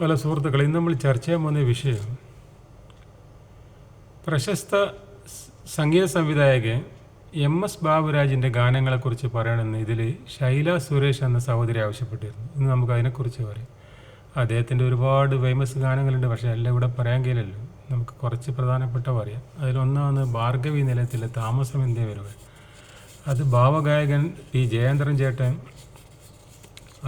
Hello സുഹൃത്തുക്കളെ ഇന്ന് നമ്മൾ ചർച്ച ചെയ്യാൻ പോകുന്ന വിഷയം പ്രശസ്ത സംഗീത സംവിധായകൻ എം എസ് ബാബുരാജിന്റെ ഗാനങ്ങളെക്കുറിച്ച് പറയണമെന്ന് ഇതിൽ ശൈല സുരേഷ് എന്ന സഹോദരി ആവശ്യപ്പെട്ടിരുന്നു. ഇന്ന് നമുക്ക് അതിനെക്കുറിച്ച് പറയാം. അദ്ദേഹത്തിന്റെ ഒരുപാട് ഫേമസ് ഗാനങ്ങളുണ്ട് പക്ഷേ എല്ലാം ഇവിടെ പറയാൻ കഴിയില്ലല്ലോ. നമുക്ക് കുറച്ച് പ്രധാനപ്പെട്ട പറയാം. അതിലൊന്നാണ് ഭാർഗവി നിലയത്തിലെ താമസം എന്തേ വരുവാൻ. അത് ഭാവഗായകൻ പി ജയേന്ദ്രൻ ചേട്ടൻ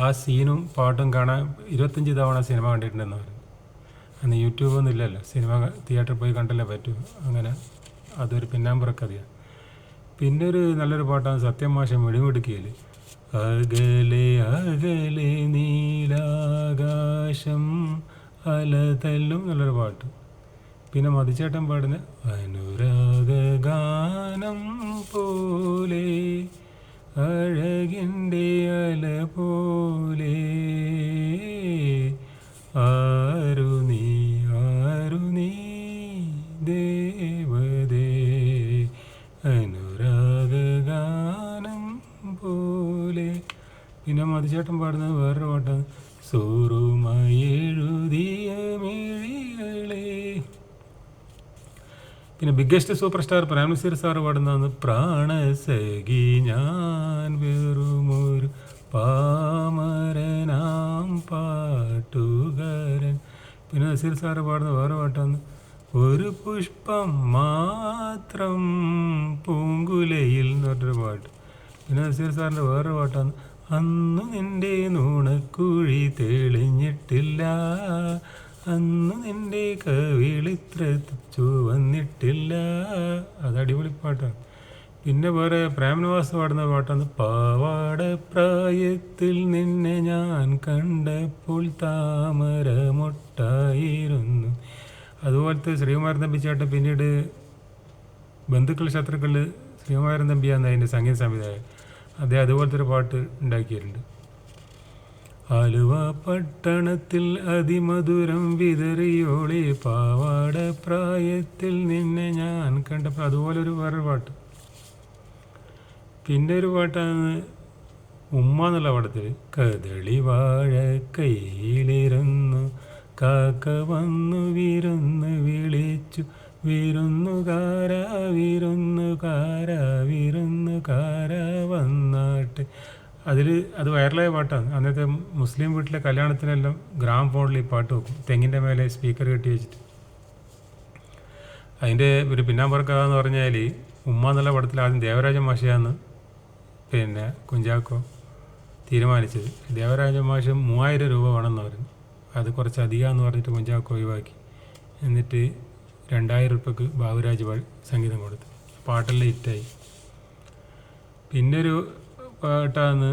ആ സീനും പാട്ടും കാണാൻ ഇരുപത്തഞ്ച് തവണ സിനിമ കണ്ടിട്ടുണ്ടെന്ന് പറഞ്ഞു. അന്ന് യൂട്യൂബൊന്നും ഇല്ലല്ലോ. സിനിമ തിയേറ്ററിൽ പോയി കണ്ടല്ലേ പറ്റൂ. അങ്ങനെ അതൊരു പിന്നാമ്പുറ കഥയാണ്. പിന്നെ ഒരു നല്ലൊരു പാട്ടാണ് സത്യമാശം വെടിമെടുക്കിയൽ അകലെ അകലെ നീലാകാശം അലതല്ലും നല്ലൊരു പാട്ട്. പിന്നെ മതിച്ചേട്ടൻ പാടുന്ന അനുരാഗ ഗാനം പോലെ അഴകിന്റെ അല പോലെ പിന്നെ biggest super star Prem Nazir sir പാടുന്നതാണ് പ്രാണസഖി ഞാൻ വെറുമൊരു പാമരനാം പാട്ടുകാരൻ. പിന്നെ നസീർ സാറ് പാടുന്ന വേറെ പാട്ടാണ്. ഒരു പുഷ്പം മാത്രം പൂങ്കുലയിൽ എന്ന് പറഞ്ഞൊരു പാട്ട്. പിന്നെ നസീർ സാറിന്റെ വേറെ പാട്ടാണ്. അന്നു നിന്റെ നൂണക്കുഴി തെളിഞ്ഞിട്ടില്ല. അന്ന് നിന്റെ കവിളിത്ര വന്നിട്ടില്ല. അത് അടിപൊളി പാട്ടാണ് പിന്നെ വേറെ പ്രേംനിവാസ് പാടുന്ന പാട്ടാണ് പാവാട പ്രായത്തിൽ നിന്നെ ഞാൻ കണ്ടപ്പോൾ താമര മുട്ടായിരുന്നു അതുപോലത്തെ ശ്രീകുമാരൻ തമ്പി ചേട്ടൻ പിന്നീട് ബന്ധുക്കൾ ശത്രുക്കളിൽ ശ്രീകുമാരൻ തമ്പിയാണ് അതിന്റെ സംഗീത സംവിധായകൻ അദ്ദേഹം അതുപോലത്തെ ഒരു പാട്ട് ഉണ്ടാക്കിയിട്ടുണ്ട്. ആലുവ പട്ടണത്തിൽ അതിമധുരം വിതറിയോളി പാവാട പ്രായത്തിൽ നിന്നെ ഞാൻ കണ്ടപ്പോൾ അതുപോലെ ഒരു വേറൊരു പാട്ട്. പിന്നെ ഒരു പാട്ടാണ് ഉമ്മ എന്നുള്ള പാടത്തിൽ കദളി വാഴ കയ്യിലിരുന്നു കാക്ക വന്നു വിരുന്ന് വിളിച്ചു വിരുന്നുകാര വിരുന്നുകാര വിരുന്നുകാര വന്നാട്ട് അതിൽ അത് വൈറലായ പാട്ടാണ്. അന്നത്തെ മുസ്ലിം വീട്ടിലെ കല്യാണത്തിനെല്ലാം ഗ്രാം ഫോണിൽ ഈ പാട്ട് വെക്കും. തെങ്ങിന്റെ മേലെ സ്പീക്കർ കെട്ടി വെച്ചിട്ട്. അതിന്റെ ഒരു പിന്നാമ്പറക്കഥ എന്ന് പറഞ്ഞാൽ ഉമ്മ എന്നുള്ള പടത്തിൽ ആദ്യം ദേവരാജ മാഷയാണ് പിന്നെ കുഞ്ചാക്കോ തീരുമാനിച്ചത്. ദേവരാജ മാഷ് മൂവായിരം രൂപ വേണമെന്ന് പറഞ്ഞു. അത് കുറച്ച് അധികമെന്ന് പറഞ്ഞിട്ട് കുഞ്ചാക്കോ ഒഴിവാക്കി. എന്നിട്ട് രണ്ടായിരം ഉറുപ്പക്ക് ബാബുരാജ് സംഗീതം കൊടുത്തു. പാട്ടെല്ലാം ഹിറ്റായി. പിന്നെ ഒരു പാട്ടാണ്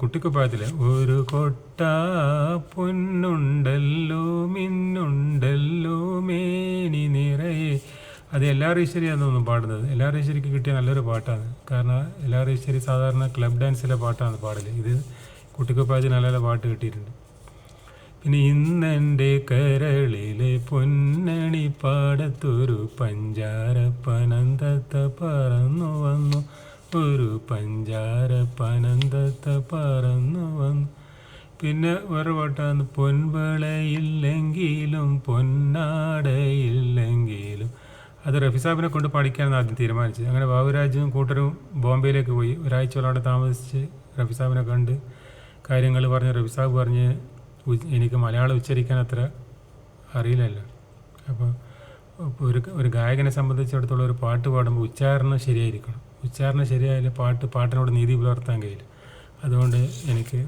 കുട്ടിക്കുപ്പായത്തിലെ ഒരു കൊട്ട പൊന്നുണ്ടല്ലോ മിന്നുണ്ടല്ലോ മേനി നിറയെ. അത് എല്ലാവരും ഒന്നും പാടുന്നത്. എല്ലാ റീശ്വരിക്ക് കിട്ടിയ നല്ലൊരു പാട്ടാണ്. കാരണം എല്ലാ റീശ്വരി സാധാരണ ക്ലബ് ഡാൻസിലെ പാട്ടാണ് പാടൽ. ഇത് കുട്ടിക്കുപ്പായത്തിന് നല്ല നല്ല പാട്ട് കിട്ടിയിട്ടുണ്ട്. പിന്നെ ഇന്നെന്റെ കരളിലെ പൊന്നണി പാടത്തൊരു പഞ്ചാര പറന്നു വന്നു. ഒരു പഞ്ചാര പനന്തത്തെ പറന്നു വന്നു. പിന്നെ വേറെ പാട്ടാണ്. പൊൻപളയില്ലെങ്കിലും പൊന്നാടയില്ലെങ്കിലും അത് റഫിസാബിനെ കൊണ്ട് പഠിക്കാനാണ് ആദ്യം തീരുമാനിച്ചത്. അങ്ങനെ ബാബുരാജും കൂട്ടരും ബോംബെയിലേക്ക് പോയി. ഒരാഴ്ചയോളം അവിടെ താമസിച്ച് റഫിസാബിനെ കണ്ട് കാര്യങ്ങൾ പറഞ്ഞ് റഫിസാബ് പറഞ്ഞ് എനിക്ക് മലയാളം ഉച്ചരിക്കാൻ അത്ര അറിയില്ലല്ലോ. അപ്പോൾ ഒരു ഒരു ഗായകനെ സംബന്ധിച്ചിടത്തോളം ഒരു പാട്ട് പാടുമ്പോൾ ഉച്ചാരണം ശരിയായിരിക്കണം. ഉച്ചാരണം ശരിയായാലും പാട്ട് പാട്ടിനോട് നീതി പുലർത്താൻ കഴിയില്ല. അതുകൊണ്ട് എനിക്ക്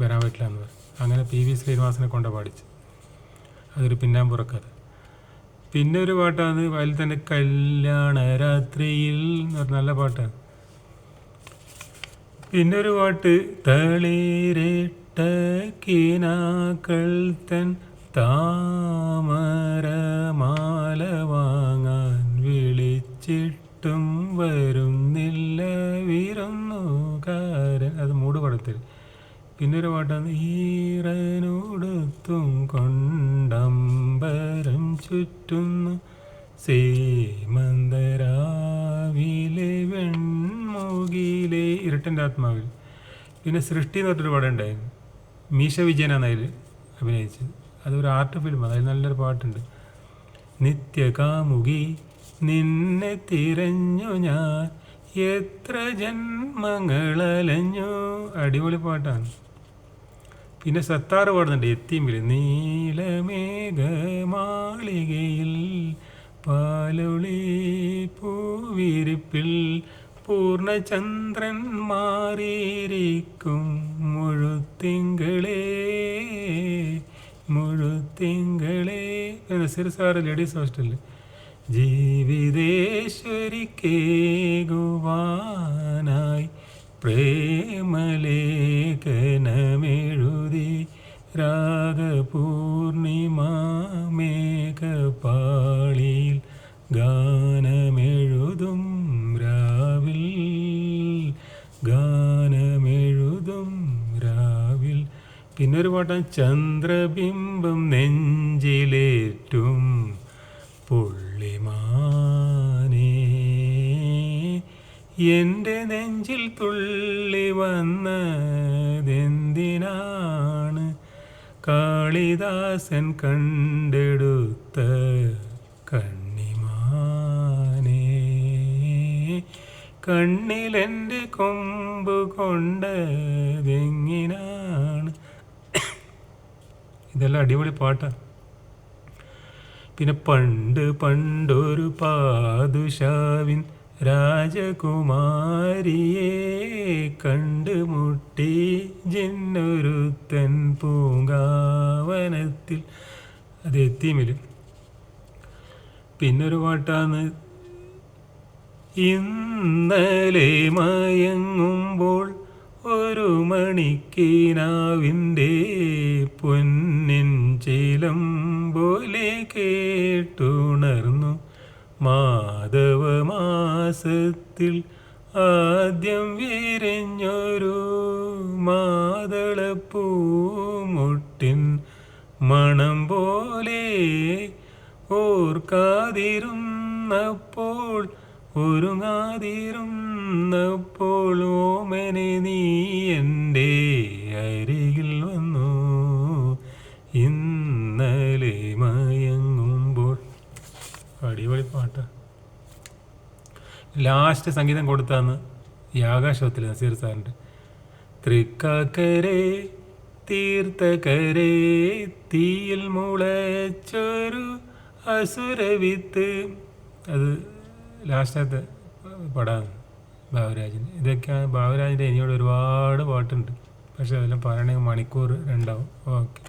വരാൻ പറ്റില്ല എന്ന് പറഞ്ഞു. അങ്ങനെ പി വി ശ്രീനിവാസനെ കൊണ്ട് പാടിച്ചു. അതൊരു പിന്നാമ്പുറക്കഥ. പിന്നെ ഒരു പാട്ടാണ് അതിൽ തന്നെ കല്യാണ രാത്രിയിൽ എന്ന് പറഞ്ഞ നല്ല പാട്ടാണ്. പിന്നെ ഒരു പാട്ട് തളിരേട്ട കിനാക്കൾ തൻ താമരമാല വാങ്ങാൻ വിളിച്ചിട്ടും വരുന്നില്ല പിന്നെ ഒരു പാട്ടാണ് ഈറനോടൊത്തും കൊണ്ടമ്പരം ചുറ്റുന്ന സേമന്തരാവിലെ വെൺമോകിലെ ഇരട്ടന്റെ ആത്മാവിൽ. പിന്നെ സൃഷ്ടി എന്ന് പറഞ്ഞൊരു പടം ഉണ്ടായിരുന്നു. മീശ വിജയനാണ് അതിൽ അഭിനയിച്ചത്. അതൊരു ആർട്ട് ഫിലിം അതിൽ നല്ലൊരു പാട്ടുണ്ട്. നിത്യകാമുകി നിന്നെ തിരഞ്ഞു ഞാൻ എത്ര ജന്മങ്ങളലഞ്ഞു. അടിപൊളി പാട്ടാണ്. പിന്നെ സത്താറ് പാടുന്നുണ്ട് എത്തിയുമ്പിൽ നീലമേഘമാളികയിൽ പാലൊളി പൂവിരിപ്പിൽ പൂർണചന്ദ്രൻ മാറിയിരിക്കും. മുഴുത്തിങ്കളേ മുഴുത്തിങ്കളേ. നസീർ സാറ് ലേഡീസ് ഹോസ്റ്റലിൽ ജീവിതേശ്വരിക്കേകുവാനായി പ്രേമലേഖനമെഴുതി രാഗപൂർണിമാമേഘപാളിയിൽ ഗാനമെഴുതും രാവിൽ. ഗാനമെഴുതും രാവിൽ. പിന്നൊരു പാട്ടാണ് ചന്ദ്രബിംബം നെഞ്ചിലേറ്റും എന്റെ നെഞ്ചിൽ തുള്ളി വന്നതെന്തിനാണ് കാളിദാസൻ കണ്ടെടുത്ത കണ്ണിമാനേ? കണ്ണിലെന്റെ കൊമ്പ് കൊണ്ടതെങ്ങിനാണ്? ഇതെല്ലാം അടിപൊളി പാട്ടാണ് പിന്നെ പണ്ട് പണ്ടൊരു പാതുഷാവിൻ രാജകുമാരിയെ കണ്ടുമുട്ടി ജിന്നൊരുത്തൻ പൂങ്കാവനത്തിൽ. അത് എത്തിമിൽ. പിന്നൊരു പാട്ടാണ്. ഇന്നലെ മയങ്ങുമ്പോൾ ഒരു മണിക്കിനാവിന്റെ പൊന്നിൻ ചിലം പോലെ കേട്ടുണർന്നു. മാധവമാസത്തിൽ ആദ്യം വിരിഞ്ഞൊരു മാതളപ്പൂമുട്ടിൻ മണം പോലെ ഓർക്കാതിരുന്നപ്പോൾ ഒരുങ്ങാതിരുന്നപ്പോൾ ഓമനെ നീ എന്റെ അരികിൽ അടിപൊളി പാട്ടാ. ലാസ്റ്റ് സംഗീതം കൊടുത്താന്ന് ആകാശത്തിൽ നസീർ സാറിന്റെ. തൃക്കാക്കരേ തീർത്ഥകരേ തീയിൽ മുളച്ചൊരു അസുരവിത്ത്. അത് ലാസ്റ്റത്തെ പടാണ് ബാബുരാജിന് ഇതൊക്കെയാണ് ബാബുരാജിന്റെ ഇനിയോട് ഒരുപാട് പാട്ടുണ്ട്. പക്ഷെ അതെല്ലാം പറയണമെങ്കിൽ മണിക്കൂർ രണ്ടാവും. ഓക്കെ.